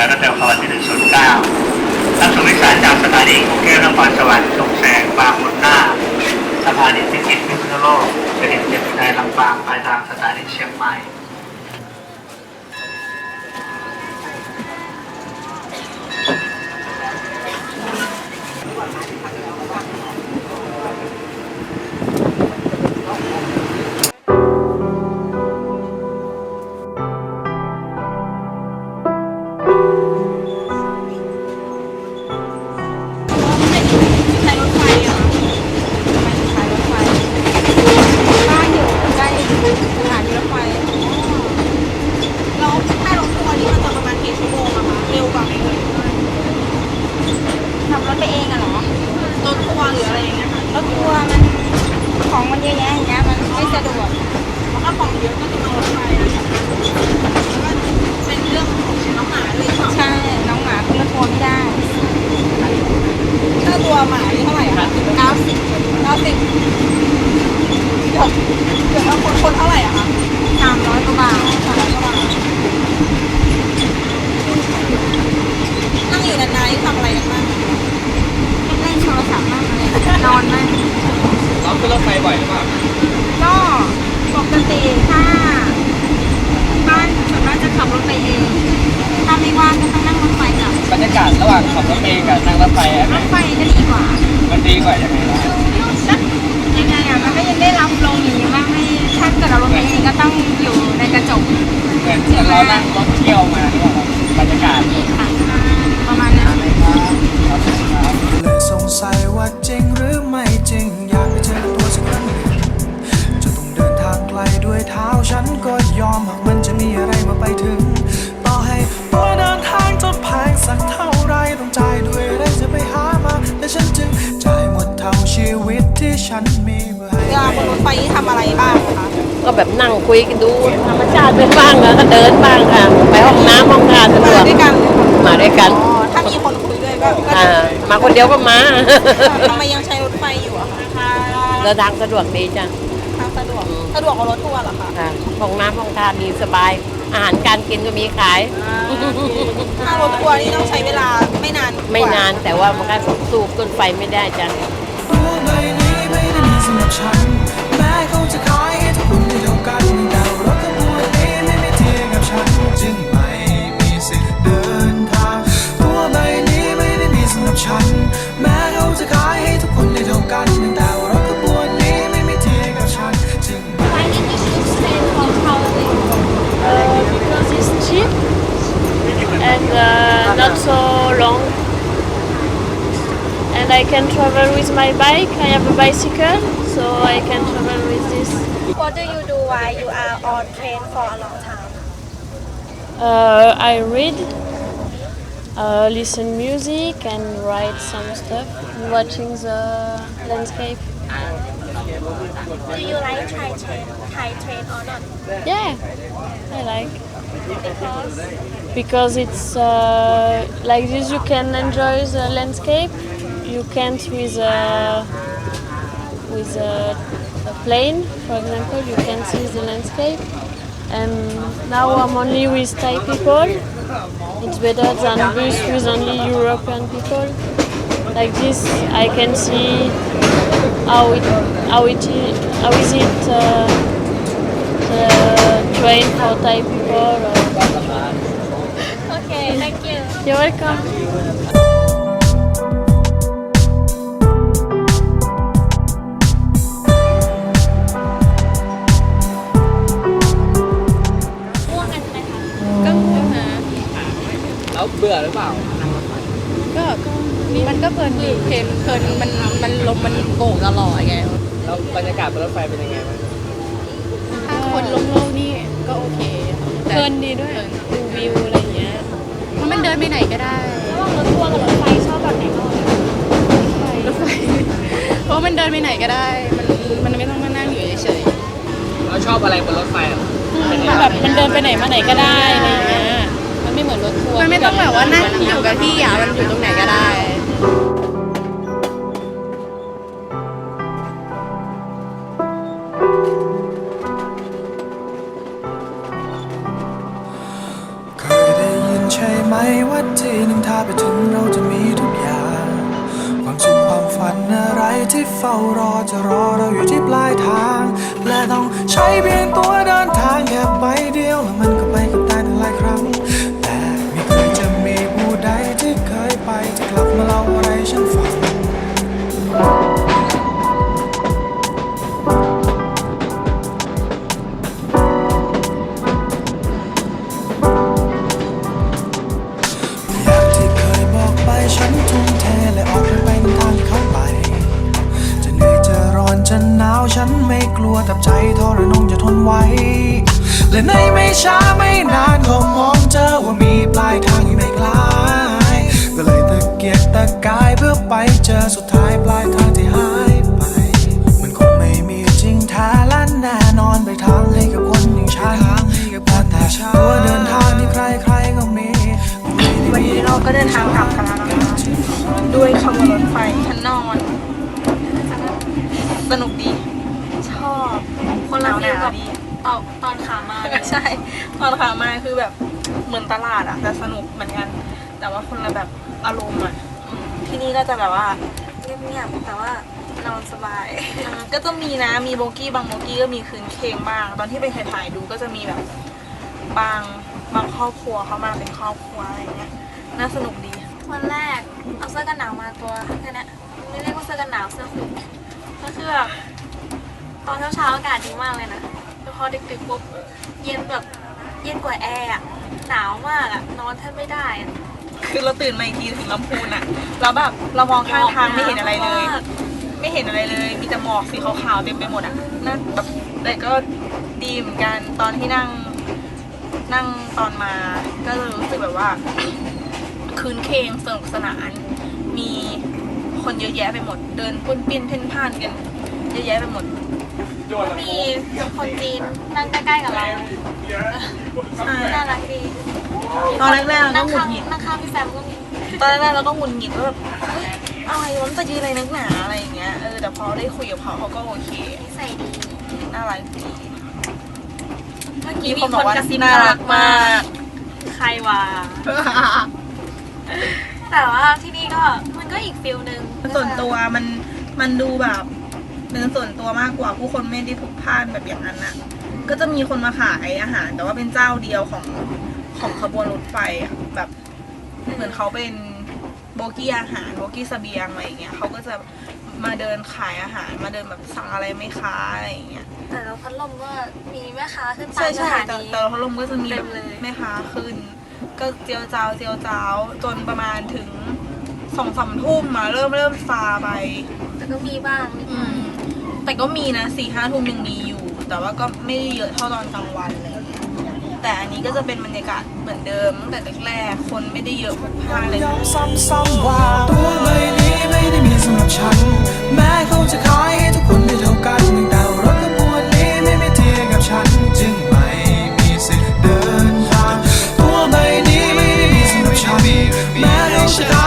รที่109รับส่งผู้โดยสารจากสถานีกรุงเทพนครสวรรค์ชุมแสงบางมุนหน้า สถานีพิจิตรพิษณุโลกเสด็จเทียบในลำปางปลายทางสถานีเชียงใหม่ ขับรถไปเองอะเหรอรถทัวร์หรืออะไรอย่างเงี้ยค่ะรถทัวร์มันของมันเยอะแยะอย่างเงี้ยมันไม่สะดวกถ้าของเยอะก็จะมารถไฟนะคะแล้วก็เป็นเรื่องของน้องหมาเลยค่ะใช่น้องหมาขึ้นรถทัวร์ไม่ได้ค่าตัวหมานี่เท่าไหร่คะเก้าสิบเก้าสิบเดี๋ยวเดี๋ยวเอาคนคนเท่าไหร่อะคะสามร้อยกว่าบาทสามร้อยกว่าบาทนั่งอยู่นานๆนี่ทำอะไรกันบ้างเล่นโทรศัพท์บ้างอะไรนอนบ้าง เราขึ้นรถไฟบ่อยหรือเปล่า ก็ปกติถ้าบ้านส่วนมากจะขับรถไปเองถ้าไม่ว่างก็ต้องนั่งรถไฟกลับบรรยากาศระหว่างขับรถเมล์กับนั่งรถไฟอันไหรนถไฟก็ดีกว่ามันดีกว่ายังไงล่ะสักยังไงอะมันก็ยังได้รับลมอย่างนี้ว่าไม่ถ้าเกิดเราลงเองก็ต้องอยู่ในกระจกเหมือนเหมือนเรานั่งรถ ไฟนี่ทำอะไรบ้างคะก็แบบนั่งคุยกันดูธรรมชาติไปบ้างแล้วก็เดินบ้างค่ะ ไปห้องน้ำห้องทานสะดมาวกด้วยกันมาด้วยกันอ๋อถ้ามีคนคุยด้วยก็ก็อ่ามาคนเดียวก็มา ทำไมยังใช้รถไฟอยู่อะคะเดินทางสะดวกดีจ้ะทางสะดวกสะดวกกว่ารถทัวร์เหรอคะค่ะห้องน้ำห้องทานดีสบาย อาหารการกินก็มีขาย ถ้ารถทัวร์นี่ต้องใช้เวลาไม่นานกว่ไม่นานแต่ว่ามันก็สู้ต้นไฟไม่ได้จ้ะตัวใบนี้ไม่ได้มีสำหรับฉัน แม้เขาจะขายให้ทุกคนได้เท่ากันแต่รถขบวนนี้ไม่มีเทียบกับฉันจึงไม่มีสิทธิ์เดินทาง ตัวใบนี้ไม่ได้มีสำหรับฉัน แม้เขาจะขายให้ทุกคนได้เท่ากันแต่รถขบวนนี้ไม่มีเทียบกับฉันจึงไม่ Why did you choose stay for traveling? Uh, because it's cheap and uh, not so long. And I can travel with my bike. I have a bicycle, so I can travel with this. What do you do while you are on train for a long time? Uh, I read, uh, listen music, and write some stuff. Watching the landscape. Do you like Thai train, Thai train or not? Yeah, I like Because because it's uh, like this. You can enjoy the landscape. You can't with a with a, a plane, for example. You can see the landscape. And now I'm only with Thai people. It's better than bus with only European people. Like this, I can see how it how it is, how is it uh, the train for Thai people. Or, okay, thank you. you're welcome. บื่อหรือเปล่าก็มันก็เพลินดีเพลินเพลินมันมันลมมันโก่งตลอดไงแล้วบรรยากาศบนรถไฟเป็นยังไงบ้างถ้าคนลงโลกนี่ก็โอเคเพลินดีด้วยดูวิวอะไรอย่างเงี้ยมันเดินไปไหนก็ได้ระหว่างรถทัวร์กับรถไฟชอบแบบไหนมากกว่ารถไฟเพราะมันเดินไปไหนก็ได้ มันมันไม่ต้องมานั่งอยู่เฉยเราชอบอะไรบนรถไฟอะเป็นยังไงแบบมันเดินไปไหนมาไหนก็ได้อะไรอย่างเงี้ยมัน ไม่เหมือนรถทัวร์มันไม่ต้องแบบว่านั่งอยู่กับที่อะมันอยู่ตรงไหนก็ได้เคยได้ยินใช่ไหมว่าที่าไปถึงเราจะมีทุกอย่าง ความสุขความฝันอะไรที่เฝ้ารอจะรอเราอยู่ที่ปลายทาง และต้องใช้เพียงตัวเดินทางแค่ใบเดียวแล้วมันก็ไปกับตาหลายครั้ง กลับมาเล่าอะไรฉันฟังอย่างที่เคยบอกไปฉันทุ่มเทและออกเดินไปในทางที่เขาไป จะเหนื่อยจะร้อนจะหนาวฉันไม่กลัวแต่ใจทรนงจะทนไว้ และในไม่ช้าไม่นานก็มองเจอว่ามีปลายทาง กียกตะกายเพื่อไปเจอสุดท้ายปลายทางที่หายไป มันคงไม่มีจริงแท้และแน่นอนไปทางให้กับคนอย่างฉันแต่แต่ตัวเดินทางที่ใครๆก็มี วันนี้เราก็เดินทางกลับกันแล้วนะคะด้วยขบวนรถไฟชั้นนอน สนุกดี ชอบ คนละฟิลกับดีตอนตอนขามาเลยใช่ ตอนขามาคือแบบเหมือนตลาดอะแต่สนุกเหมือนกัน แต่ว่าคนละแบบอารมณ์อะอืม ที่นี่ก็จะแบบว่าเงียบๆแต่ว่านอนสบาย ก็จะมีนะมีโบกี้บางโบกี้ก็มีคืนเคงบ้าง ตอนที่ไปถ่ายๆดูก็จะมีแบบบางบางครอบครัวเขามาเป็นครอบครัวอะไรเงี้ยน่าสนุกดี วันแรกเอาเสื้อกันหนาวมาตัวแค่นั้ไม่เรียกว่าเสื้อกันหนาวเสื้อคลุมก็คือแบบตอนเช้าๆอากาศดีมากเลยนะแต่พอดึกๆปุ๊บเย็นแบบเย็นกว่าแอร์อะหนาวมากอะนอนแทบไม่ได้ คือเราตื่นมาอีกทีถึงลำพูนอะแล้วแบบเรามองข้างทางไม่เห็นอะไรเลย ไม่เห็นอะไรเลย มีแต่หมอกสีขาวๆเต็มไปหมดอะนั่นแบบแต่ก็ดีเหมือนกันตอนที่นั่งนั่งตอนมา ก็เลยรู้สึกแบบว่า คืนเคงสนุกสนาน มีคนเยอะแยะไปหมด เดินปุ้นปิ้นเพ่นพ่านกัน เยอะแยะไปหมด มีคนจีนนั่งใกล้ๆกับเราใช่น่ารักดี ตอนแรกๆเราก็นั่งหงุข้าดงหงิดนั่งข้างพี่แซมก็มีตอนแรกๆเราก็หงุดหงิดว่าแบบเฮ้ยอะไรวะมันจะยืนอะไรนักหนาอะไรอย่างเงี้ย เออ แต่พอได้คุยกับเขาเขาก็โอเคนิสัยดีน่ารักดีเมื่อมีกี้คมีนคบอกนว่ากระซิบน่ารักมากใครวะแต่ว่าที่นี่ก็มันก็อีกฟิลหนึ่งส่วนตัวมันมันดูแบบเป็นส่วนตัวมากกว่าผู้คนไม่ได้พลุกพล่านแบบอย่างนั้นน่ะ ก็จะมีคนมาขายอาหาร แต่ว่าเป็นเจ้าเดียวของ ของขบวนรถไฟอะแบบเหมือนเขาเป็นโบกี้อาหารโบกี้เสบียงอะไรอย่างเงี้ยเขาก็จะมาเดินขายอาหารมาเดินแบบสั่งอะไรไหม่ค้าอะไรอย่างเงี้ยแต่เราพัดลมก็มีแม่ค้าขึ้นตาใช่มสใช่ถาแต่นีแต่พัดลมก็จะมีเต็แบมบเลยแม่ค้าขึ้น ก็เจียวจ้าวเจียวจ้าวจนประมาณถึงสองสามทุ่มมาเริ่มเริ่มซาไป แต่ก็มีบ้างนิดหอืน่อยมแต่ก็มีนะสี่ห้าทุ่มยังมีอยู่ แต่ว่าก็ไม่ได้เยอะเท่าตอนกลางวันเลย แต่อันนี้ก็จะเป็นบรรยากาศเหมือนเดิมตั้งแต่แรกคนไม่ได้เยอะพักพาเลย ซ้ำๆตัวใบนี้ไม่ได้มีสำหรับฉัน แม้เขาจะขายให้ทุกคนได้เท่ากันแต่รถขบวนนี้ไม่มีเทียบกับฉัน จึงไม่มีสิทธิ์เดินทาง ตัวใบนี้ไม่มีสำหรับฉันแม้เขาจะ